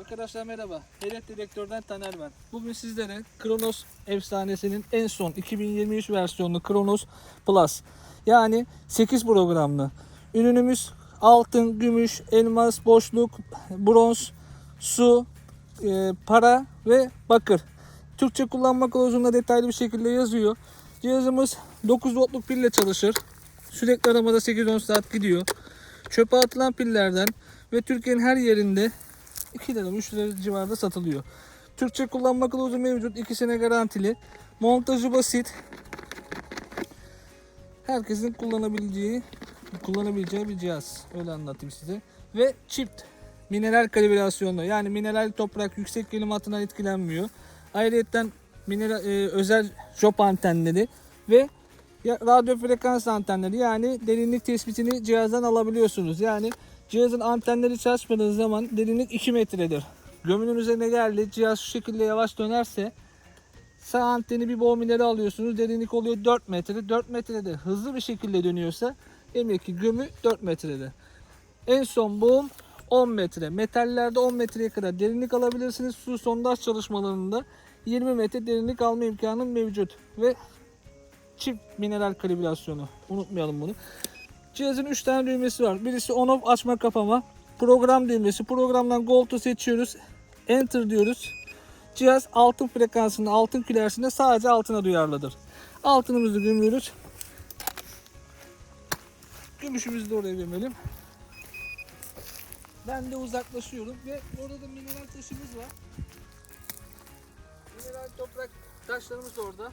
Arkadaşlar merhaba. Hedef Direktör'den Taner ben. Bugün sizlere Kronos efsanesinin en son 2023 versiyonlu Kronos Plus. Yani 8 programlı. Ürünümüz altın, gümüş, elmas, boşluk, bronz, su, e, para ve bakır. Türkçe kullanma kılavuzunda detaylı bir şekilde yazıyor. Cihazımız 9 voltluk pille çalışır. Sürekli aramada 8-10 saat gidiyor. Çöpe atılan pillerden ve Türkiye'nin her yerinde 2 lira 3 lira civarında satılıyor. Türkçe kullanma kılavuzu mevcut. 2 sene garantili. Montajı basit. Herkesin kullanabileceği kullanabileceği bir cihaz. Öyle anlatayım size. Ve çift mineral kalibrasyonlu. Yani mineral toprak yüksek gerilim hattından etkilenmiyor. Ayrıca mineral, e, özel job antenleri ve radyo frekans antenleri yani derinlik tespitini cihazdan alabiliyorsunuz. Yani cihazın antenleri çalışmadığı zaman derinlik 2 metredir. Gömünün üzerine geldi cihaz şu şekilde yavaş dönerse sağ anteni bir boğum ileri alıyorsunuz derinlik oluyor 4 metre. 4 metrede hızlı bir şekilde dönüyorsa demek ki gömü 4 metrede. En son boğum 10 metre. Metallerde 10 metreye kadar derinlik alabilirsiniz. Su sondaj çalışmalarında 20 metre derinlik alma imkanı mevcut. Ve çift mineral kalibrasyonu. Unutmayalım bunu. Cihazın 3 tane düğmesi var. Birisi on off açma kapama. Program düğmesi. Programdan Gold'u seçiyoruz. Enter diyoruz. Cihaz altın frekansında, altın külersinde sadece altına duyarlıdır. Altınımızı gömüyoruz. Gümüşümüzü de oraya gömelim. Ben de uzaklaşıyorum ve orada da mineral taşımız var. Mineral toprak taşlarımız orada.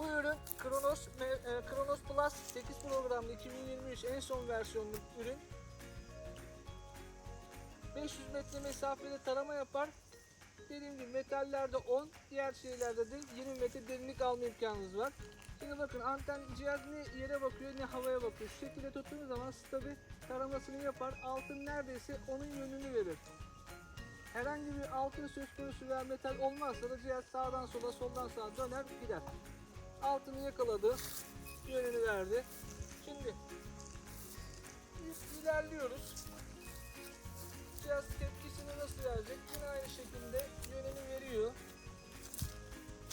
Bu ürün Kronos, e, Kronos Plus 8 programlı 2023 en son versiyonlu ürün. 500 metre mesafede tarama yapar. Dediğim gibi metallerde 10, diğer şeylerde de 20 metre derinlik alma imkanınız var. Şimdi bakın anten cihaz ne yere bakıyor ne havaya bakıyor. Şu şekilde tuttuğunuz zaman stabil taramasını yapar. Altın neredeyse onun yönünü verir. Herhangi bir altın söz konusu veya metal olmazsa da cihaz sağdan sola soldan sağa döner gider. Altını yakaladı. Yönünü verdi. Şimdi il- ilerliyoruz. Cihaz tepkisini nasıl verecek? Yine aynı şekilde yönünü veriyor.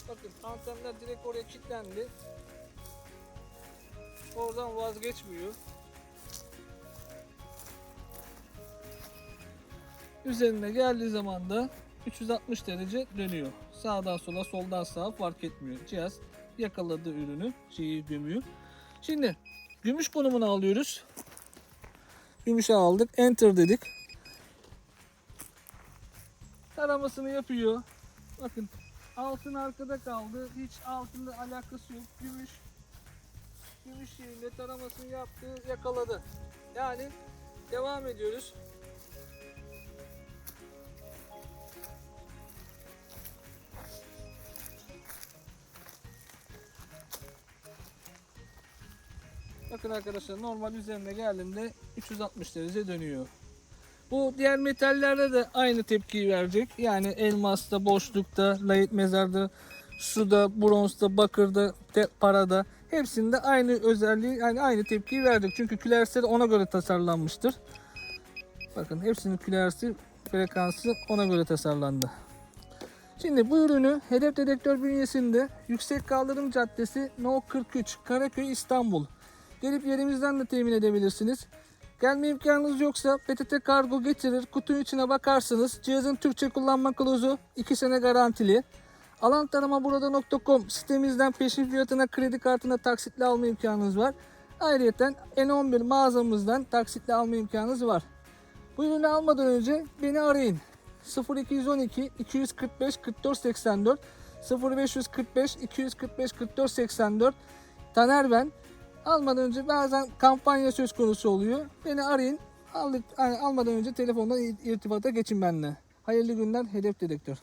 Bakın antenler direkt oraya kilitlendi. Oradan vazgeçmiyor. Üzerine geldiği zaman da 360 derece dönüyor. Sağdan sola, soldan sağa fark etmiyor. Cihaz yakaladı ürünü, şeyi gömüyor. Şimdi gümüş konumunu alıyoruz. Gümüşe aldık. Enter dedik. Taramasını yapıyor. Bakın altın arkada kaldı. Hiç altında alakası yok. Gümüş gümüş yerinde taramasını yaptı, yakaladı. Yani devam ediyoruz. Bakın arkadaşlar normal üzerine geldiğinde 360 derece dönüyor. Bu diğer metallerde de aynı tepkiyi verecek. Yani elmasta, boşlukta, layit mezarda, suda, bronzda, bakırda, parada hepsinde aynı özelliği, yani aynı tepkiyi verecek. Çünkü külersi de ona göre tasarlanmıştır. Bakın hepsinin külersi frekansı ona göre tasarlandı. Şimdi bu ürünü hedef dedektör bünyesinde Yüksek Kaldırım Caddesi No 43 Karaköy İstanbul. Gelip yerimizden de temin edebilirsiniz. Gelme imkanınız yoksa PTT kargo getirir. Kutunun içine bakarsınız. Cihazın Türkçe kullanma kılavuzu 2 sene garantili. Alan tarama burada.com sitemizden peşin fiyatına kredi kartına taksitle alma imkanınız var. Ayrıca N11 mağazamızdan taksitle alma imkanınız var. Bu ürünü almadan önce beni arayın. 0212 245 44 84 0545 245 44 84 Taner ben. Almadan önce bazen kampanya söz konusu oluyor. Beni arayın. Aldık, yani almadan önce telefondan irtibata geçin benimle. Hayırlı günler Hedef Dedektör.